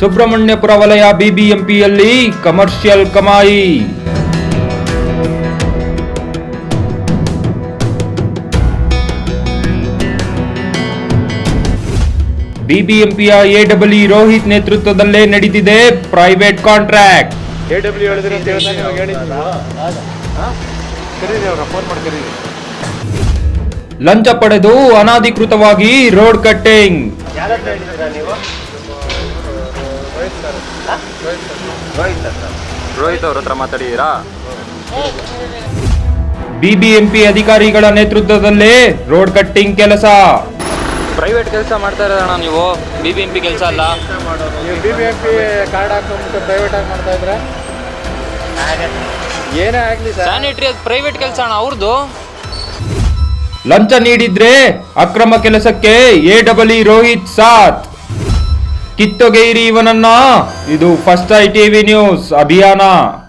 ಸುಬ್ರಹ್ಮಣ್ಯಪುರ ವಲಯ ಬಿಬಿಎಂಪಿಯಲ್ಲಿ ಕಮರ್ಷಿಯಲ್ ಕಮಾಯಿ. ಬಿಬಿಎಂಪಿಯ ಎಡಬ್ಲ್ಯೂ ರೋಹಿತ್ ನೇತೃತ್ವದಲ್ಲೇ ನಡೆದಿದೆ ಪ್ರೈವೇಟ್ ಕಾಂಟ್ರಾಕ್ಟ್. ಲಂಚ ಪಡೆದು ಅನಾಧಿಕೃತವಾಗಿ ರೋಡ್ ಕಟ್ಟಿಂಗ್. ಹೇಳಿದ್ದೀರಾ ನೀವು ರೋಹಿತ್ ಅಂತ ರೋಹಿತ್ ಅವ್ರ ಹತ್ರ ಮಾತಾಡಿದ್ದೀರಾ ಬಿಬಿಎಂಪಿ ಅಧಿಕಾರಿಗಳ ನೇತೃತ್ವದಲ್ಲೇ ರೋಡ್ ಕಟ್ಟಿಂಗ್ ಕೆಲಸ. ಪ್ರೈವೇಟ್ ಕೆಲಸ ಮಾಡ್ತಾ ಇರೋಣ ನೀವು? ಬಿಬಿಎಂಪಿ ಬಿ ಎಂ ಪಿ ಕೆಲಸ ಅಲ್ಲ? ನೀವು B B M P card ಹಾಕೊಂಡ್ಬಿಟ್ಟು private ಆಗಿ ಮಾಡ್ತಾ ಇದ್ರೆ? ಏನೇ ಆಗಲಿ ಸರ್. ಸ್ಯಾನಿಟರಿ ಅದು ಪ್ರೈವೇಟ್ ಕೆಲಸ ಅಣ್ಣ ಅವ್ರದ್ದು ಲಂಚ ನೀಡಿದ್ರೆ ಅಕ್ರಮ ಕೆಲಸಕ್ಕೆ ಎ ಡಬಲ್ ರೋಹಿತ್ ಸಾಥ್. ಕಿತ್ತೊಗೈರಿ ಇವನನ್ನ. ಇದು ಫಸ್ಟ್ ಐ ಟಿವಿ ನ್ಯೂಸ್ ಅಭಿಯಾನ.